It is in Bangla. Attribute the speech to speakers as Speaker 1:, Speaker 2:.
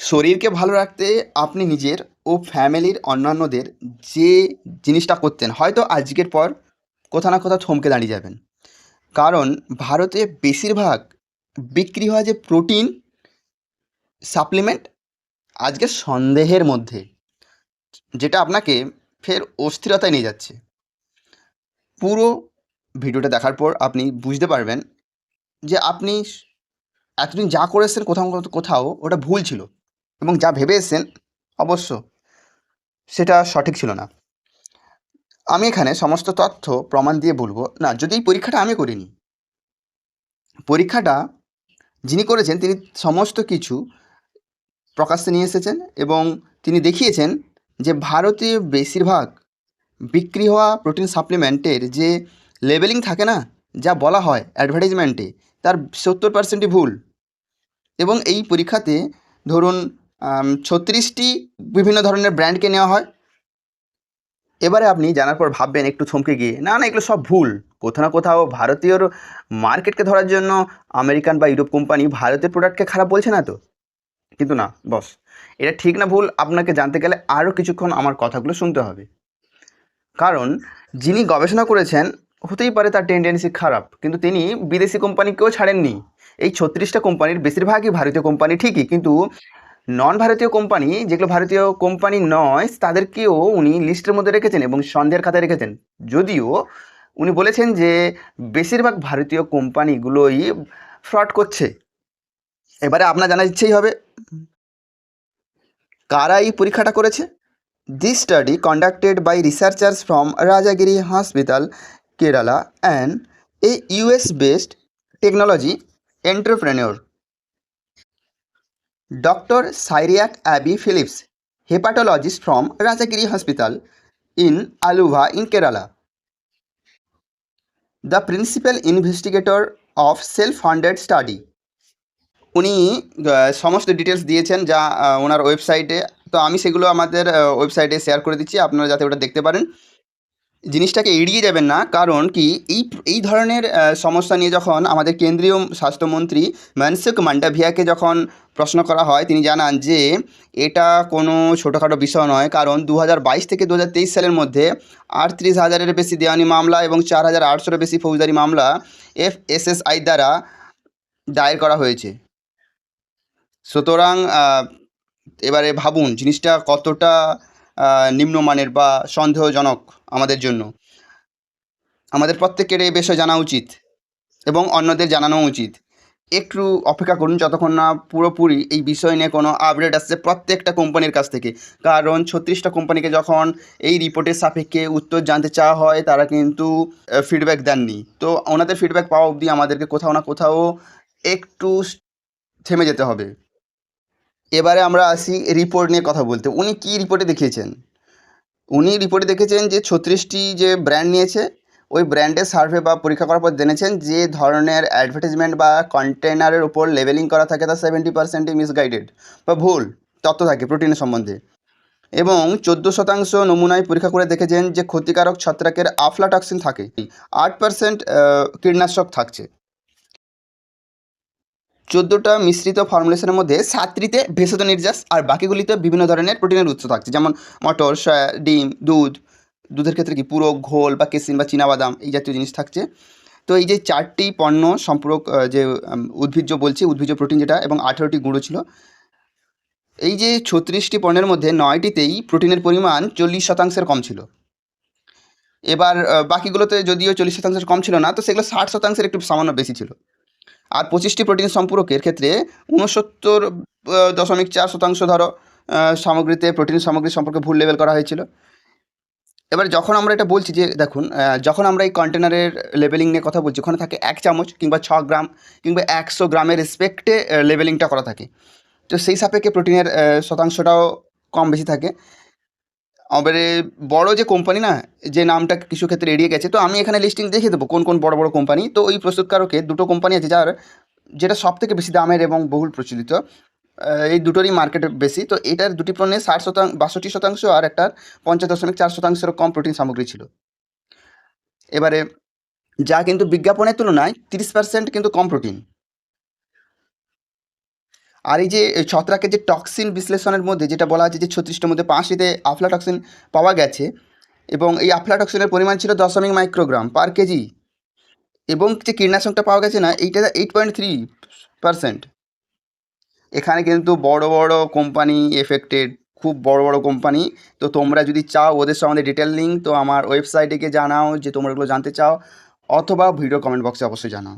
Speaker 1: শরীরকে ভালো রাখতে আপনি নিজের ও ফ্যামিলির অন্যান্যদের যে জিনিসটা করতেন, হয়তো আজকের পর কোথাও না কোথাও থমকে দাঁড়িয়ে যাবেন। কারণ ভারতে বেশিরভাগ বিক্রি হয় যে প্রোটিন সাপ্লিমেন্ট আজকে সন্দেহের মধ্যে, যেটা আপনাকে ফের অস্থিরতায় নিয়ে যাচ্ছে। পুরো ভিডিওটা দেখার পর আপনি বুঝতে পারবেন যে আপনি এতদিন যা করেছেন কোথাও কোথাও ওটা ভুল ছিল। এবং যা ভেবে এসেছেন অবশ্য সেটা সঠিক ছিল না। আমি এখানে সমস্ত তথ্য প্রমাণ দিয়ে বলব, না, যদি এই পরীক্ষাটা আমি করিনি, পরীক্ষাটা যিনি করেছেন তিনি সমস্ত কিছু প্রকাশ্যে নিয়ে এসেছেন এবং তিনি দেখিয়েছেন যে ভারতে বেশিরভাগ বিক্রি হওয়া প্রোটিন সাপ্লিমেন্টের যে লেবেলিং থাকে না, যা বলা হয় অ্যাডভার্টাইজমেন্টে, তার সত্তর পার্সেন্টই ভুল। এবং এই পরীক্ষাতে ধরুন ছত্রিশটি বিভিন্ন ধরনের ব্র্যান্ডকে নেওয়া হয়। এবারে আপনি জানার পর ভাববেন একটু থমকে গিয়ে, না না, এগুলো সব ভুল। কোথাও না কোথাও ভারতীয়র মার্কেটকে ধরার জন্য আমেরিকান বা ইউরোপ কোম্পানি ভারতের প্রোডাক্টকে খারাপ বলছে না তো? কিন্তু না, বস, এটা ঠিক না ভুল। আপনাকে জানতে গেলে আরও কিছুক্ষণ আমার কথাগুলো শুনতে হবে। কারণ, যিনি গবেষণা করেছেন, হতেই পারে তার টেন্ডেন্সি খারাপ, কিন্তু তিনি বিদেশি কোম্পানিকেও ছাড়েননি। এই ছত্রিশটা কোম্পানির বেশিরভাগই ভারতীয় কোম্পানি ঠিকই, কিন্তু নন ভারতীয় কোম্পানি যেগুলো ভারতীয় কোম্পানি নয়, তাদেরকেও উনি লিস্টের মধ্যে রেখেছেন এবং সন্দেহের খাতায় রেখেছেন। যদিও উনি বলেছেন যে, বেশিরভাগ ভারতীয় কোম্পানিগুলোই ফ্রড করছে। এবারে আপনার জানার ইচ্ছেই হবে, কারা এই পরীক্ষাটা করেছে? This study conducted by researchers from Rajagiri hospital Kerala and a US based technology entrepreneur Dr. Cyriac Abby Phillips, hepatologist from Rajagiri Hospital in Aluva in Kerala. The principal investigator of self-funded study. উনি সমস্ত ডিটেলস দিয়েছেন যা ওনার ওয়েবসাইটে তো আমি সেগুলো আমাদের ওয়েবসাইটে শেয়ার করে দিচ্ছি আপনারা যাতে ওটা দেখতে পারেন জিনিসটাকে এড়িয়ে যাবেন না। কারণ কি? এই এই ধরনের সমস্যা নিয়ে যখন আমাদের কেন্দ্রীয় স্বাস্থ্যমন্ত্রী মনসুখ মান্ডাভিয়াকে যখন প্রশ্ন করা হয়, তিনি জানান যে, এটা কোনো ছোটোখাটো বিষয় নয়। কারণ দু হাজার বাইশ থেকে দু হাজার তেইশ সালের মধ্যে আটত্রিশ হাজারের বেশি দেওয়ানি মামলা এবং চার হাজার আটশোর বেশি ফৌজদারি মামলা এফ এসএসআই দ্বারা দায়ের করা হয়েছে। সুতরাং এবারে ভাবুন, জিনিসটা কতটা নিম্নমানের বা সন্দেহজনক আমাদের জন্য। আমাদের প্রত্যেকের এই বিষয়ে জানা উচিত এবং অন্যদের জানানো উচিত। একটু অপেক্ষা করুন যতক্ষণ না পুরোপুরি এই বিষয় নিয়ে কোনো আপডেট আসছে প্রত্যেকটা কোম্পানির কাছ থেকে। কারণ ছত্রিশটা কোম্পানিকে যখন এই রিপোর্টের সাপেক্ষে উত্তর জানতে চাওয়া হয়, তারা কিন্তু ফিডব্যাক দেননি। তো ওনাদের ফিডব্যাক পাওয়া অবধি আমাদেরকে কোথাও না কোথাও একটু থেমে যেতে হবে। এবারে আমরা আসি রিপোর্ট নিয়ে কথা বলতে। উনি কী রিপোর্টে দেখিয়েছেন? উনি রিপোর্টে দেখেছেন যে ছত্রিশটি যে ব্র্যান্ড নিয়েছে, ওই ব্র্যান্ডের সার্ভে বা পরীক্ষা করার পর জেনেছেন যে ধরনের অ্যাডভার্টাইজমেন্ট বা কন্টেনারের উপর লেভেলিং করা থাকে, তা সেভেন্টি পার্সেন্টই মিসগাইডেড বা ভুল, তথ্য থাকে প্রোটিনের সম্বন্ধে। এবং চোদ্দ শতাংশ নমুনায় পরীক্ষা করে দেখেছেন যে ক্ষতিকারক ছত্রাকের আফলাটক্সিন থাকে, আট পার্সেন্ট কীটনাশক থাকছে। চোদ্দোটা মিশ্রিত ফর্মুলেশনের মধ্যে সাতটিতে ভেষজ নির্যাস আর বাকিগুলিতে বিভিন্ন ধরনের প্রোটিনের উৎস থাকছে। যেমন মটর, সয়া, ডিম, দুধ। দুধের ক্ষেত্রে কি পুরো ঘোল বা কেসিন বা চীনাবাদাম এই জাতীয় জিনিস থাকছে। তো এই যে চারটি পণ্য সম্পূরক যে উদ্ভিজ্জ বলছি, উদ্ভিজ্জ প্রোটিন যেটা এবং আঠেরোটি গুঁড়ো ছিল। এই যে ছত্রিশটি পণ্যের মধ্যে নয়টিতেই প্রোটিনের পরিমাণ চল্লিশ শতাংশের কম ছিল। এবার বাকিগুলোতে যদিও চল্লিশ শতাংশের কম ছিল না, তো সেগুলো ষাট শতাংশের একটু সামান্য বেশি ছিল। আর পঁচিশটি প্রোটিন সম্পূরকের ক্ষেত্রে উনসত্তর দশমিক চার শতাংশ ধরো সামগ্রীতে প্রোটিন সামগ্রী সম্পর্কে ভুল লেভেল করা হয়েছিল। এবার যখন আমরা এটা বলছি যে, দেখুন যখন আমরা এই কন্টেনারের লেভেলিং নিয়ে কথা বলছি, ওখানে থাকে এক চামচ কিংবা ছ গ্রাম কিংবা একশো গ্রামের রেসপেক্টে লেভেলিংটা করা থাকে। তো সেই সাপেক্ষে প্রোটিনের শতাংশটাও কম বেশি থাকে। এবারে বড় যে কোম্পানি না, যে নামটা কিছু ক্ষেত্রে এড়িয়ে গেছে, তো আমি এখানে লিস্টিং দেখিয়ে দেবো কোন কোন বড় বড় কোম্পানি তো ওই প্রস্তুতকারকে দুটো কোম্পানি আছে যার, যেটা সব থেকে বেশি দামের এবং বহুল প্রচলিত এই দুটোরই মার্কেট বেশি। তো এটার দুটি পণ্যে ষাট শতাংশ বাষট্টি শতাংশ আর একটার পঞ্চাশ দশমিক চার শতাংশেরও কম প্রোটিন সামগ্রী ছিল। এবারে যা কিন্তু বিজ্ঞাপনের তুলনায় তিরিশ পার্সেন্ট কিন্তু কম প্রোটিন আর এই যে ছত্রাকের যে টক্সিন বিশ্লেষণের মধ্যে, যেটা বলা আছে যে ছত্রিশটার মধ্যে পাঁচটিতে আফলাটক্সিন পাওয়া গেছে, এবং এই আফলাটক্সিনের পরিমাণ ছিল দশমিক মাইক্রোগ্রাম পার কেজি এবং যে কীটনাশকটা পাওয়া গেছে না, এইটা এইট পয়েন্ট থ্রি পারসেন্ট এখানে কিন্তু বড় বড় কোম্পানি এফেক্টেড খুব বড় বড় কোম্পানি তো তোমরা যদি চাও ওদের সম্বন্ধে ডিটেল লিঙ্ক তো আমার ওয়েবসাইটে গিয়ে জানাও যে তোমরা এগুলো জানতে চাও, অথবা ভিডিও কমেন্ট বক্সে অবশ্যই জানাও।